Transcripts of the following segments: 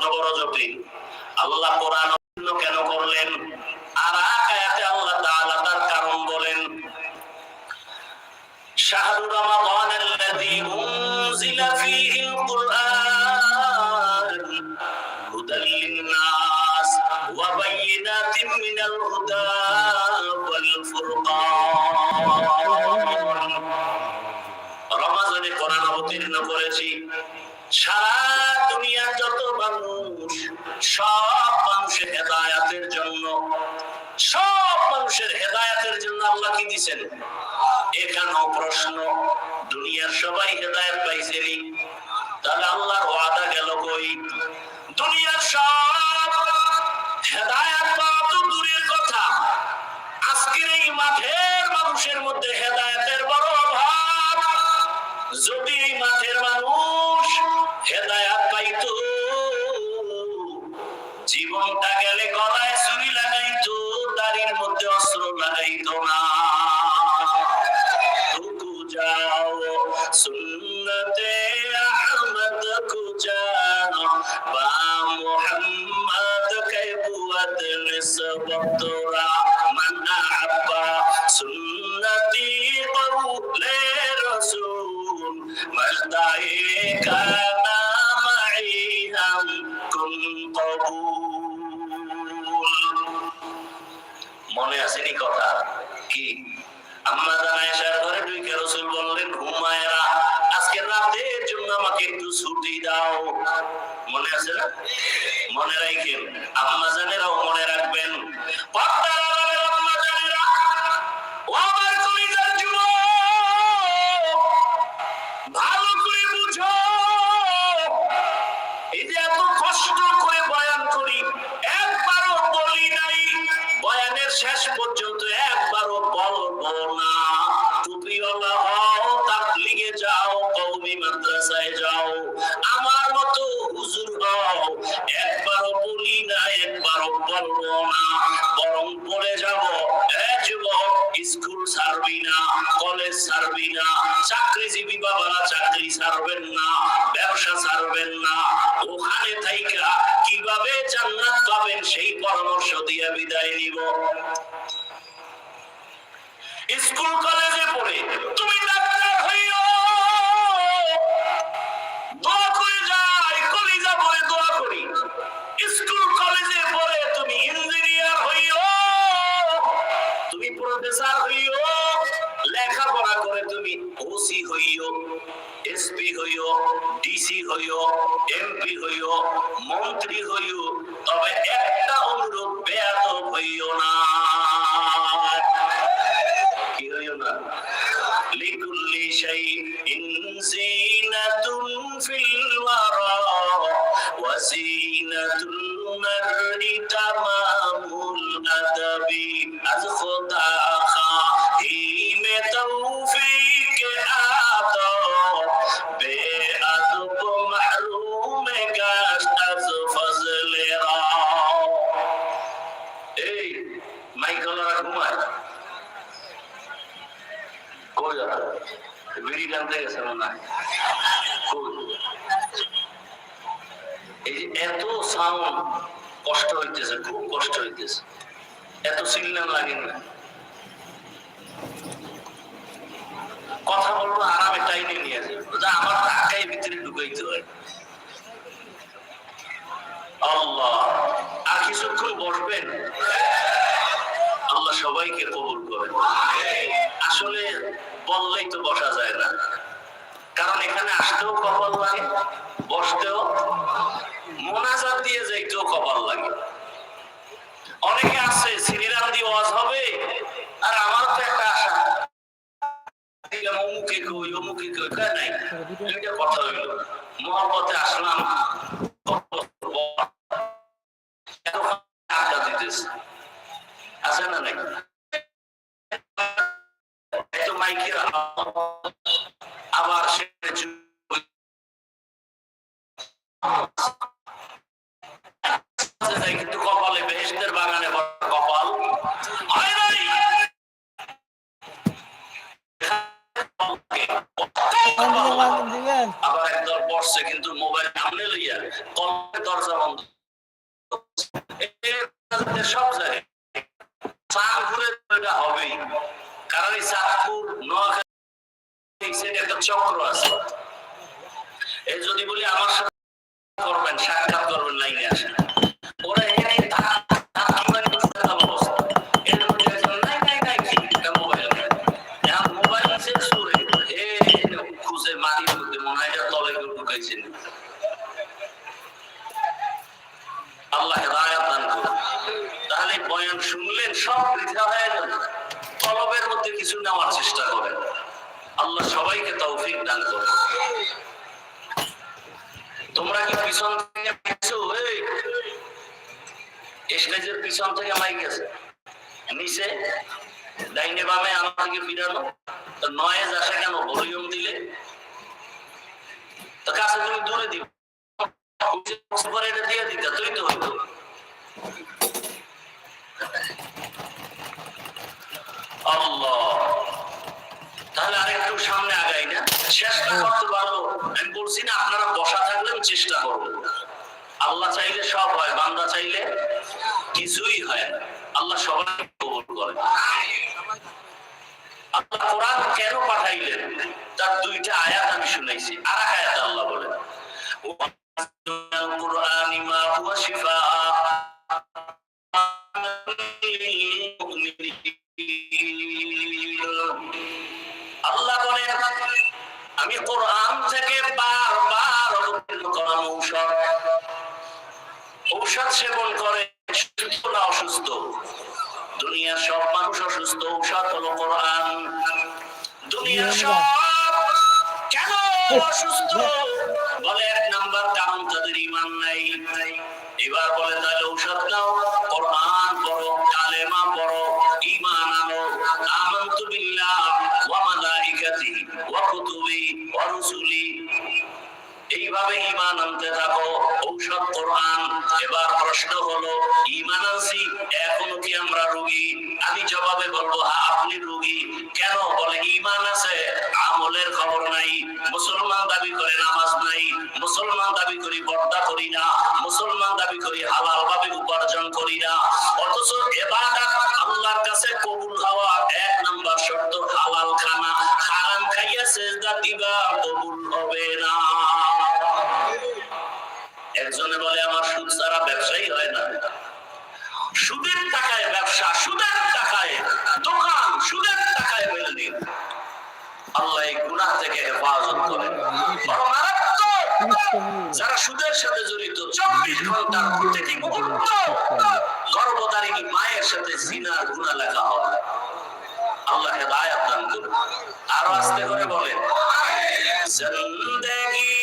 প্রশ্ন বড় জটিল। আল্লাহ কোরআন কেন করলেন? আর আয়াতে আল্লাহ তাআলা তার কারণ বলেন শাহরু রমাদান আল্লাযী উনজিলা ফীহিল কুরআন হুদাল লিন-নাস ওয়া বাইয়িনাতিন মিনাল হুদা ওয়াল ফুরকান। রমাদানে কোরআন অবতীর্ণ করেছি। সারা দুনিয়ার যত মানুষ, সব মানুষের হেদায়াতের জন্য, সব মানুষের হেদায়াতের জন্য আল্লাহ কি এখানেও প্রশ্ন, দুনিয়ার সবাই হেদায়াত পাইছেনি তাহলে আল্লাহর ওয়াদা গেল কই? দুনিয়ার সব হেদায়াত পাওয়া তো দূরের কথা। আজকের এই মাঠের মনে রাখেন জানেরাও মনে রাখবেন। পর্দার স্কুল কলেজে পড়ে তুমি ডাক্তার হইও। দোয়া করে যাই, কলিজা পড়ে দোয়া করি। স্কুল কলেজে পড়ে তুমি ইঞ্জিনিয়ার হইও। তুমি প্রফেসর হইও। লেখাপড়া করে তুমি ওসি হইও, এসপি হইও, ডিসি হইও, এমপি হইও, মন্ত্রী হইও তবে একটা অনুরোধ বেয়াদব হইও না। হইতেছে, খুব কষ্ট হইতেছে। এত সিগন্যাল লাগে না। কথা বলব, আরামে টাইনে নিয়ে যাবে। যা, আমার টাকাই ভিতরে ঢুকাইতে হয়। আল্লাহ, আর কিছুক্ষণ বসবেন? আল্লাহ সবাইকে কবুল আসলে বললেই তো বসা যায় না। কারণ এখানে আসতেও কপাল লাগে, বসতেও মোনাজাত দিয়ে যাইতেও কপাল লাগে। অনেকে আছে শ্রীরাম দিয়ে ওয়াজ হবে, আর আমার তো একটা আশা। অমুকে কই অমুকে কই নাই। এটা কথা হইল। মহব্বতে আসলাম আবার তাহলে বয়ান শুনলেন সব বৃথা হয়ে গেল কিছু নেওয়ার চেষ্টা করেন আল্লাহ সবাইকে তৌফিক দান করুন তোমরা কি পিছন এই। স্টেজের পিছন থেকে মাইক আছে নিচে, ডাইনে বামে আমাকে ফিরানো তো নয়েজ আসে কেন ভলিউম দিলে। তো কাছে তুমি দূরে দিবে সুপার এটা দিয়ে দিতে তুই তো হইতো আল্লাহ। তাহলে আরেকটু সামনে আগাই না। চেষ্টা করতে পারব আমি বলছি না, আপনারা বসা থাকলেও চেষ্টা করবেন। আল্লাহ চাইলে সব হয়, বান্দা চাইলে কিছুই হয় না। আল্লাহ সবাই কবুল করে আল্লাহ কোরআন কেন পাঠাইলেন? তার দুইটা আয়াত আমি শুনাইছি। আর আয়াত আল্লাহ বলেন বলে এক নাম্বার কারণ তাদের ইমান নাই। এবার বলে তাহলে ঔষধ নাও কোরআন এইভাবে ইমান আনতে থাকো ঔষধ, কোরআন। এবার প্রশ্ন হলো ইমান আনছি? এখনও কি আমরা রোগী? আমি জবাবে বলব আপনি রোগী। কেন? বলে ইমান আছে, আমলের খবর নাই। মুসলমান দাবি করে নামাজ নাই। মুসলমান দাবি করি বর্দা করি না। মুসলমান দাবি করি হালাল ভাবে উপার্জন করি না। অথচ এবাদত আল্লাহর কাছে কবুল হওয়া এক নাম্বার শর্ত, হালাল খানা। হারাম খাইয়া সেজদা দিবা কবুল হবে না। একজনে বলে, আমার সুদ ছাড়া ব্যবসায়ী হয় না। সুদের টাকায় ব্যবসা, সুদের টাকায় দোকান, সুদের টাকায় বিল্ডিং আল্লাহ এই গুনাহ থেকে হেফাজত মারাত্মক যারা সুদের সাথে জড়িত, চব্বিশ ঘণ্টার প্রতিটি মুহূর্ত গর্ভধারিণী মায়ের সাথে জিনার গুণা লেখা হয় আল্লাহ হেদায়াত দান করুন। আরও আস্তে করে বলেন জিন্দেগি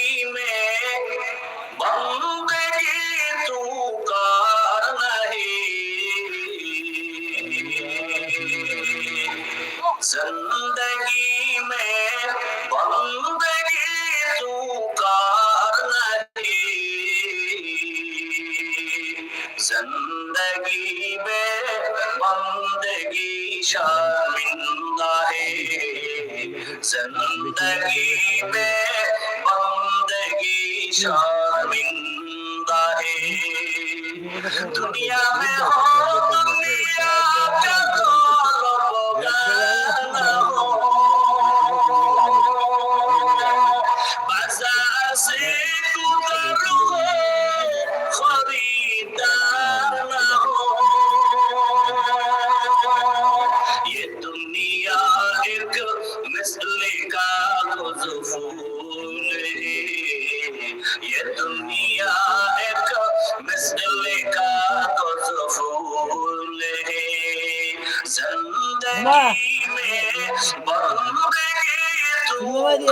বে বন্দগি দুনিয়া মে হো দুনিয়া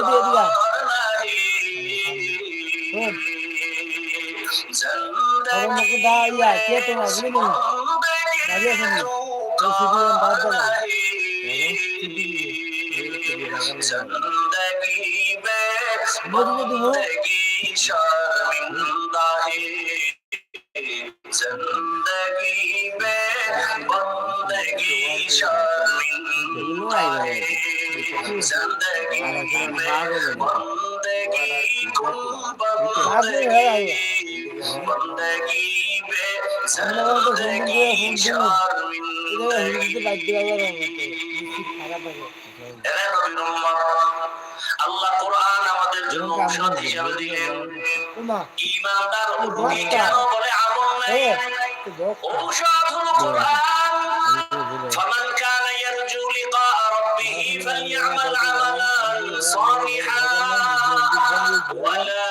দিয়ে দিবা। কে তোমার বুঝলি? ভালো আছেন বাদ দাও। মধুমতি হোক আল্লাহ কোরআন আমাদের জন্য ঔষধ হিসাবে দিলেন ওমা ইমানদার রোগী দশটা। কেন বলে আমল নাই এ তো বক্স ঔষধ হলো কোরআন فمن كان يرجو لقاء ربه فليعمل عملا صالحا ولا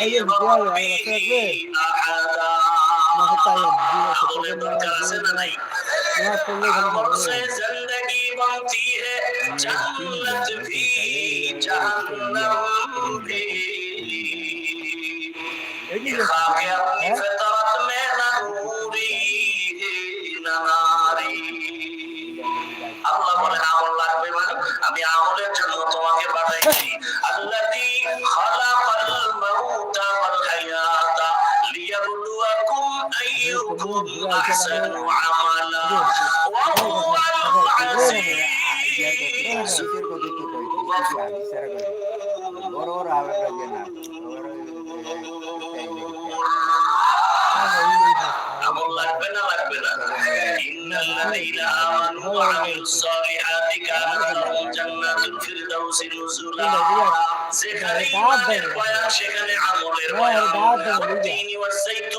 ayun, buhay, ay, masarap Nakitayan, di na sa pagkakas na pulog ang mga. Ini আইয়ুকুম আহসানু আমালা ওয়া হুয়াল আজিজুল বড় বড় আলাদা যে না আমল লাগবে না লাগবে না ইন্নাল্লাযীনা আমানু ওয়া আমিলুস সালিহাতি কানাত লাহুম জান্নাতুল ফিরদাউসি নুজুলা যেখানে ইমানের বয়ান সেখানে আমলের বয়ান والتين والزيتون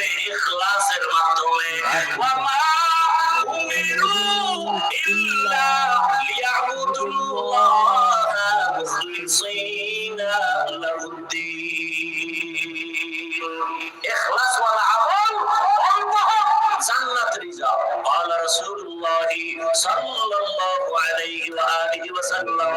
وما أمروا إلا ليعبدوا الله مخلصين له الدين إخلاص والعمل والظهر سنة رجال قال رسول الله صلى الله عليه وآله وسلم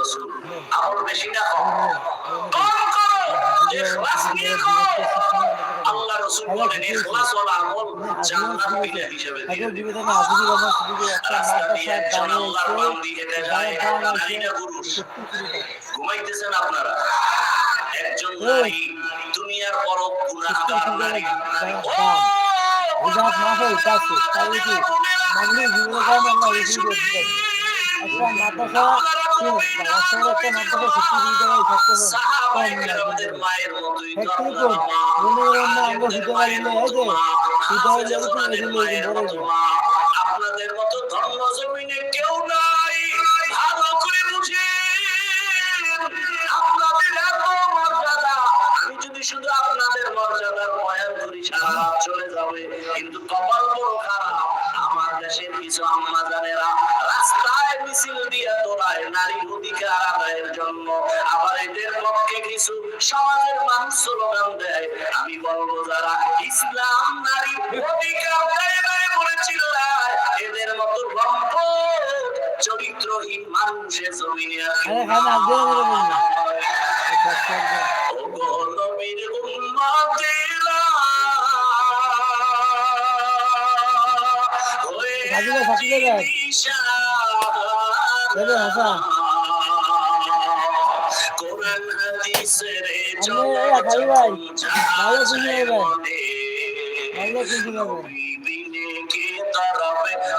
রসুল আমল বেশি না কম। কম করো ইখলাস নিয়ে করো। আল্লাহ রসুল বলেন ইখলাস ওয়ালা আমল জান্নাত বিলে হিসেবে দিয়ে হাজার দিবে। দিবে না আজিজুল রহমান সিদ্দিকী একটা রাস্তা দিয়ে একজন আল্লাহর বান্দি হেঁটে যায় নারী না পুরুষ। ঘুমাইতেছেন আপনারা? একজন নারী দুনিয়ার বড় গুনাহগার নারী। ও উজাত না হয় কাছে কি? রিসিভ একটা আপনাদের মতো ধর্ম জমিনে কেউ নাই ভালো করে বুঝেন আপনাদের এত মর্যাদা আমি যদি শুধু আপনাদের মর্যাদার বয়ান করি সারা চলে যাবে। কিন্তু কপাল বড় খারাপ। আমার কিছু আম্মা জানেরা রাস্তায় মিছিল দিয়ে দৌড়ায় নারীর অধিকার আদায়ের জন্য। আবার এদের পক্ষে কিছু সমাজের মানুষ স্লোগান দেয়। আমি বলব যারা ইসলাম নারী অধিকার দেয় দেয় বলে চিল্লায় এদের মতো লম্প চরিত্রহীন মানুষের জমিনে আর কেউ আরে খান আগে মেরে বলল ও গো নবীর উম্মতেরা সাকিবে, সাকিবে দেখ। দেবে, হাসান। ভাই, ভালো শুনে। ভালো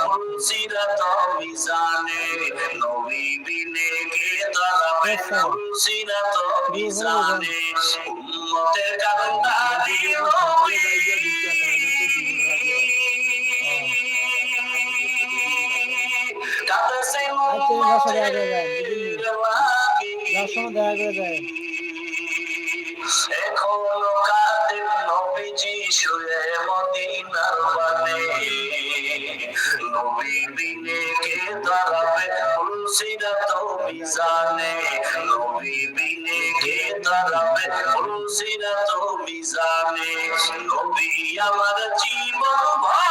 ফুলসিরাত মিজানে নবী বিনে কে তরফে আচ্ছা। ফুলসিরাত মিজানে উম্মতের কান্দারি নবী এই ভাষা দেখা যায়, বুঝলি? যার সময় দেখা করে যায় এখনও বানে নবী বিনে কে আমার জীবন ভরে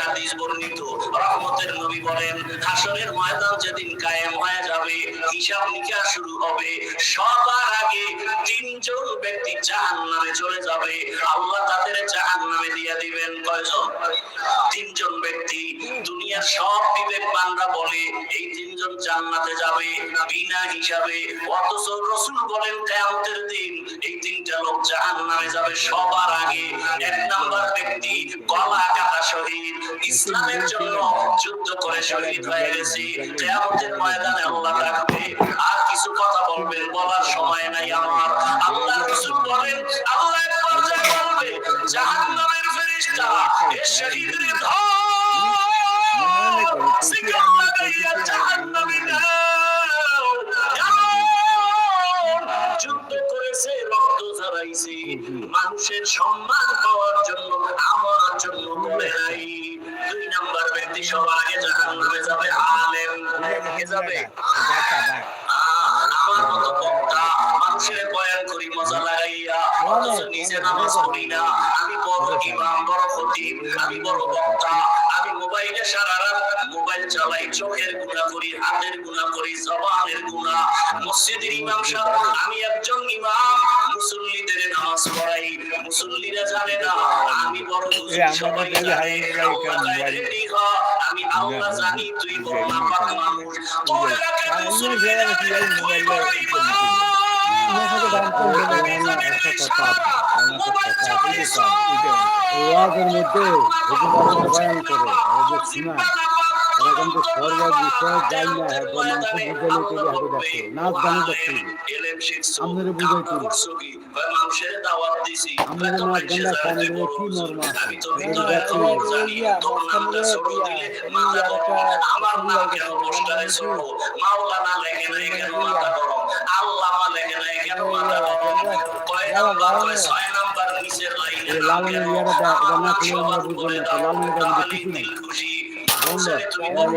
হাদিস বর্ণিত। রহমতের নবী বলেন, হাসরের ময়দান যেদিন কায়েম হয়ে যাবে, হিসাব নিকাশ শুরু হবে। সবার আগে তিনজন ব্যক্তি জাহান্নামে চলে যাবে। আল্লাহ তাদের জাহান্নামে দিয়ে দিবেন। কয়জন? তিনজন ব্যক্তি। দুনিয়ার সব বিবেকবানরা বলে, এই তিনজন জান্নাতে যাবে বিনা হিসাবে। অথচ রসুল বলেন, কেয়ামতের দিন এই তিনটা লোক জাহান্নামে যাবে সবার আগে। এক নাম্বার ব্যক্তি গলা কাটা শহীদ। ইসলামের জন্য যুদ্ধ করে শহীদ হয়ে গেছে। কেয়ামতের ময়দানে আল্লাহ রাখবে আর কিছু কথা বলবেন, বলার সময় নাই আমার। আল্লাহ রসুল বলেন, আল্লাহ এক পর্যায়ে বলবে, জাহান্নামের ফেরেশতা এ শহীদের যুদ্ধ করেছে, রক্ত ঝরাইছে। মানুষের সম্মান পাওয়ার জন্য আমার জন্য করে নাই। দুই নাম্বার ব্যক্তি সবার আগে জাহান্নামে যাবে, আলেম কে যাবে? আমার মতো বক্তা মানুষের বয়ান করি, মজা লাগাইয়া, অথচ নিজে নামাজ পড়ি না। আমি বড় ইমাম, বড় খতিব, আমি বড় বক্তা। আমি মোবাইলে সারা রাত মোবাইল চালাই, চোখের গুণা করি, হাতের গুণা করি, জবানের গুণা মসজিদের ইমাম সাহেব, আমি একজন ইমাম। মুসল্লিদের নামাজ পড়াই মুসল্লিরা জানে না। আমি বড় সবাই জানে। আমি আল্লাহ জানি। তুই বড় নাপাক মানুষ। তোর এলাকার মুসল্লিরা তুই বড় মধ্যে হুজুর করে শোনা এরা কিন্তু সর্ব বিষয় না হ্যাঁ মানুষ বুঝাইলে চলে হাতে দেখে নাচ গানে দেখতে আপনারা বুঝাইতে মানুষের আপনারা নাচ গানটা কানে কি মর্মা আছে জানি লালনের ইয়াটা লালনের কিছু নাই খুশি তুমি বলব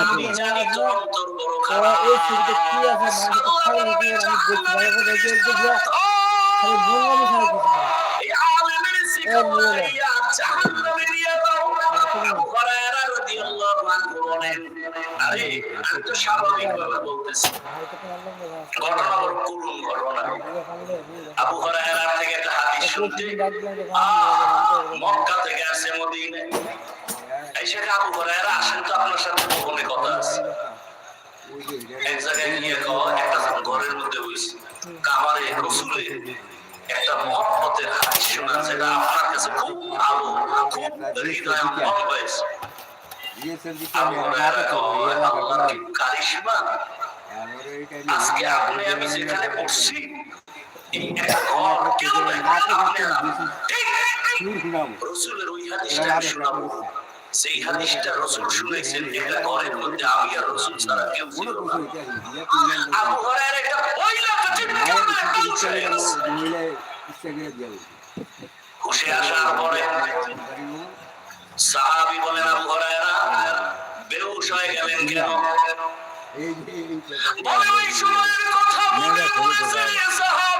আমি জানি তোর অন্তর বড় এই ছবিতে কি আছে আমি দেখছি ভালো করে দেখি দেখি আমি খালি কিছু না। এই আলেমের শিক্ষাইয়া জাহান্নামে নিয়ে দাও আবু হুরায়রা রাদিয়াল্লাহু আনহু বলেন আরে আমি তো স্বাভাবিকভাবে বলতেছি। ঘটনা বড় করুণ ঘটনা আবু হুরায়রা থেকে একটা হাদিস শুনতে মক্কা থেকে আসে মদিনায় এই আবু হুরায়রা আসেন তো আপনার সাথে গোপনে কথা আছে। এক জায়গায় গিয়ে কও একটা ঘরের মধ্যে বসে। কামারে রসুলে একটা মহব্বতের হাদিস শোনা যেটা আপনার কাছে খুব ভালো খুব হৃদয় মন হয়েছে। আবু হুরায়রা আল্লাহর কি কারিশমা? আজকে আপনি আমি যেখানে বসছি এই একটা ঘর কেউ নাই, ঠিক। রসুলের ওই হাদিসটা শোনাবো। সেই হাদিসটা রসুল শুনেছেন এটা ঘরের মধ্যে আমি আর রসুল ছাড়া কেউ ছিল না। আবু পয়লা হুশে আসার পরে সাহাবী বলেন আবু হরাইরা বেহুশ হয়ে গেলেন কেন? বলে ওই সময়ের কথা মনে পড়েছে সাহাবী।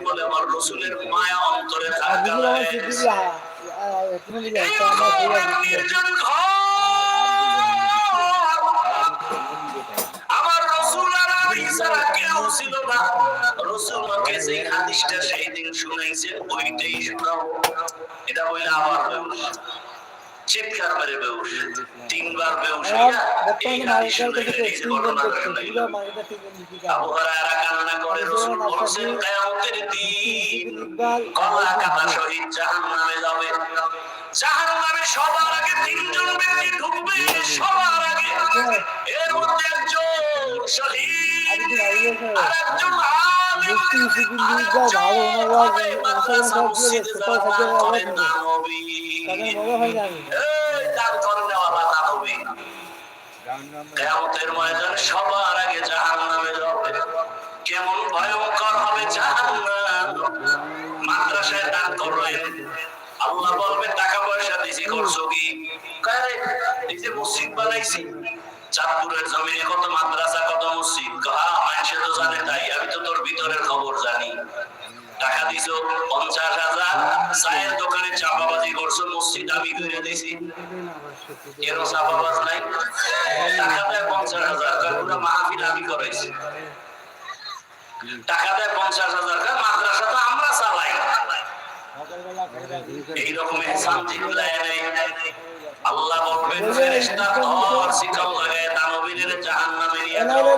বলে আমার রসুলের মায়া অন্তরে থাকা এই ঘর নির্জন ঘর। আমার রসুল আর আমি ছাড়া কেউ ছিল না। রসুল সেই হাদিসটা সেই দিন শুনাইছে ওইটাই শোনাবো এটা বললে আবার বেউস চিৎকার মেরে বেউস তিনবার কান্না করে রসুল বলছেন কিয়ামতের দিন গলা কাটা শহীদ জাহান্নামে যাবে। জাহান্নামে সবার আগে তিনজন ব্যক্তি ঢুকবে সবার আগে এর মধ্যে একজন শহীদ আর একজন আলেম হবে মাদ্রাসা মসজিদে যারা দান করেন দানবী। এই দান করেন নেওয়ালা দানবী। কেয়ামতের ময়দানে সবার আগে জাহান্নামে যাবে। কেমন ভয়ঙ্কর হবে জাহান্নাম। মাদ্রাসায় দান করলেন। আল্লাহ বলবে, টাকা পয়সা দিছি, করছ কি? কারে মসজিদ বানাইছি, চাঁদপুরের জমিনে কত মাদ্রাসা, কত মসজিদ। কহা মানুষে তো জানে তাই, আমি তো তোর ভিতরের খবর জানি। টাকা দিছো, পঞ্চাশ হাজার। চায়ের দোকানে চাপাবাজি করছ, মসজিদ আমি করে দিছি। এর চাপাবাজ নাই? টাকা দেয় পঞ্চাশ হাজার পুরো মাহফিল আমি করাইছি। টাকা দেয় পঞ্চাশ হাজার মাদ্রাসা তো আমরা চালাই। এইরকম এহসান নেই আল্লাহ বলবেন ফেরেশতা ধর শিকল লাগায় দানবীরের জাহান্নামে নিয়ে যাও।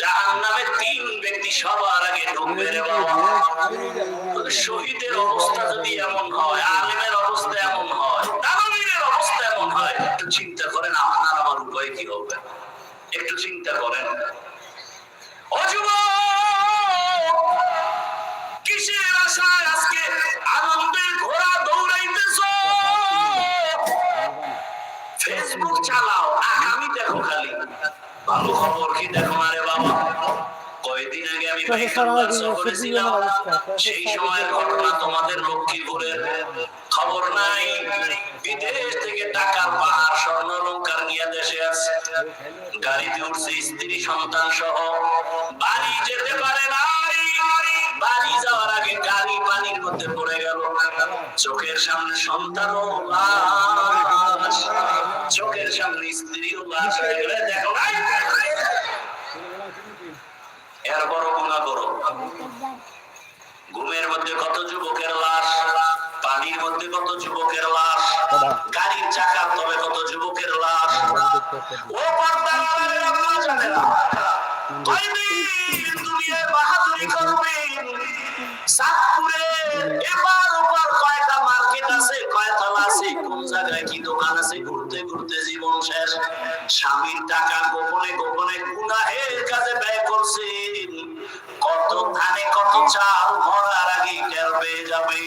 জাহান্নামে তিন ব্যক্তি সবার আগে ঢুকবে রে বাবা। শহীদের অবস্থা যদি এমন হয় আলিমের অবস্থা এমন হয় দানবীরের অবস্থা এমন হয় একটু চিন্তা করেন আপনার আমার উপায় কি হবে? একটু চিন্তা করেন। ও যুবক, কিসের আশায় আজকে ভালো খবর কি দেখো আরে বাবা? কয়েকদিন আগে আমি সেই সময়ের ঘটনা তোমাদের লক্ষ্মীপুরের খবর নাই। বিদেশ থেকে টাকার পাহাড় স্বর্ণ নিয়ে দেশে আছে। গাড়িতে উঠছে স্ত্রী সন্তান সহ। বাড়ি যেতে পারে নাই বাড়ি যাওয়ার আগে গাড়ি পানির মধ্যে পড়ে গেল। চোখের সামনে সন্তান ও লাশ চোখের সামনে স্ত্রী ও লাশ হয়ে গেলে। দেখো এর বড় গুণা ঘুমের মধ্যে কত যুবকের লাশ, পানির মধ্যে কত যুবকের লাশ, গাড়ির চাকার তবে কত যুবকের লাশ। ও আল্লাহ জানে না। স্বামীর টাকা গোপনে গোপনে গুনাহের কাজে ব্যয় করছেন কত ধানে কত চাল মরার আগে টের যাবে।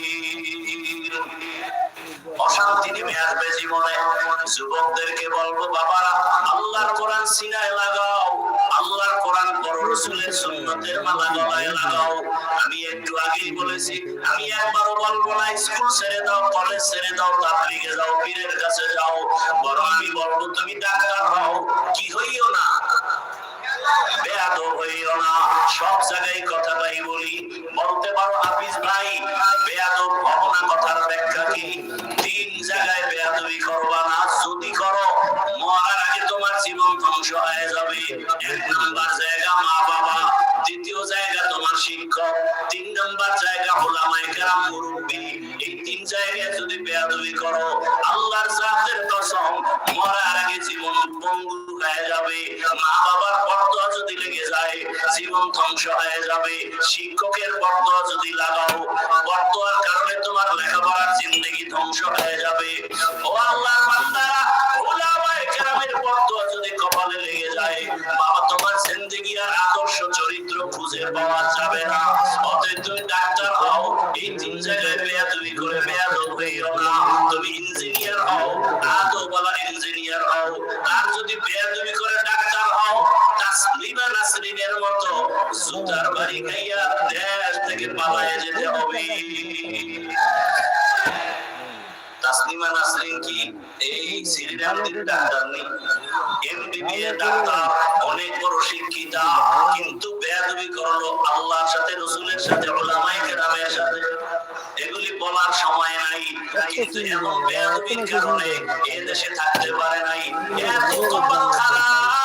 অশান্তি নেমে আসবে জীবনে। যুবকদেরকে বলব, বাবারা, আল্লাহর কোরআন সিনায় লাগাও। আল্লাহর কোরআন বড় রসুলের সুন্নতের মালা গলায় লাগাও। আমি একটু আগেই বলেছি, আমি একবারও বলব না, স্কুল ছেড়ে দাও, কলেজ ছেড়ে দাও, তাবলিগে যাও, পীরের কাছে যাও। বরং আমি বলব, তুমি ডাক্তার হও, কি হইও না? বেয়াদব হইও না। সব জায়গায় কথা তাই বলি। বলতে পারো হাফিজ ভাই, বেয়াদব হব কথার ব্যাখ্যা কি? তিন জায়গায় বেয়াদবি করবা না, যদি করো, মরার আগে তোমার জীবন ধ্বংস হয়ে যাবে। এক নম্বর জায়গা মা বাবা, দ্বিতীয় জায়গা তোমার শিক্ষক, তিন নম্বর জায়গা ওলামায়ে কেরাম মুরব্বী। এই তিন জায়গায় যদি বেয়াদবি করো, আল্লাহর জাতের কসম, মরার আগে জীবন পঙ্গু হয়ে যাবে। মা বাবার জীবন ধ্বংস হয়ে যাবে। শিক্ষকের বর্তয়া যদি লাগাও, বর্তমান কারণে তোমার লেখাপড়ার জিন্দগি ধ্বংস হয়ে যাবে। ও আল্লাহর যদি কপালে লেগে যায়, বাবা, তোমার জিন্দগি আর আদর্শ চরিত্র খুঁজে পাওয়া যাবে না। সুতার বাড়ি খাইয়া দেশ থেকে পালায় যেতে হবে। তাসলিমা নাসরিন কি? এই সিরিয়ালটির ডাক্তার নেই। এমবিবিএ ডাক্তার, অনেক বড় শিক্ষিতা, কিন্তু বেয়াদবি করল আল্লাহর সাথে, রসুলের সাথে ওলামাই কেরামের সাথে। এগুলি বলার সময় নাই। কিন্তু এমন বেয়াদবির কারণে এ দেশে থাকতে পারে নাই। এত কপাল খারাপ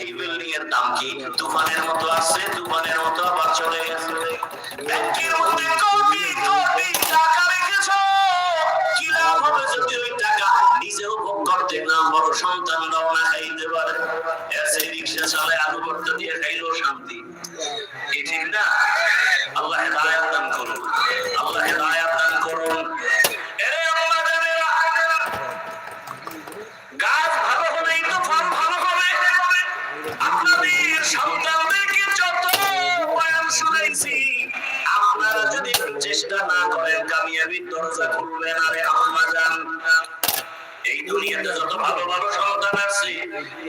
এই বিল্ডিং এর দাম কি? তুফানের মতো আছে তুফানের মতো আবার চলে গেছে। নিজেও ভোগ করতে না বড় সন্তানরাও না খাইতে পারে। এসে রিক্সা চলে আলু দিয়ে খাইলেও শান্তি।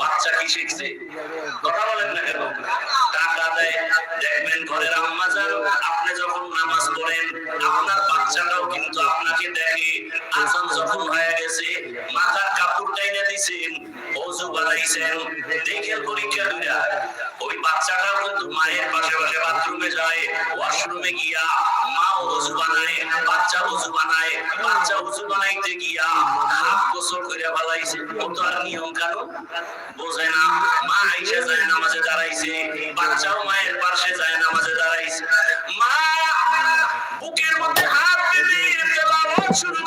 বাচ্চা কি শিখছে? কথা বলেন না কেন? টাকা দেয়, দেখবেন ঘরের আম্মা যান আপনি যখন নামাজ পড়েন, আপনার বাচ্চাটাও কিন্তু আপনাকে দেখে। আজান যখন হয়ে গেছে, মাথার কাপড় টাইনা দিছেন ওযু বানাইছেন দেখেন পরীক্ষা দুইটা। ওই বাচ্চাটাও কিন্তু মায়ের পাশে পাশে বাথরুমে যায়, ওয়াশরুমে গিয়া মা ওযু বানায়, বাচ্চা ওযু বানায়, বাচ্চা ওযু বানাইতে গিয়া হাত গোসল করে ফেলাইছে ও আর নিয়ম কানুন? বোঝে না, মা আইসে যায় নামাজে দাঁড়াইছে, বাচ্চাও মায়ের পাশে যায় নামাজে দাঁড়াইছে। মা, বুকের মধ্যে হাত দিয়ে শুরু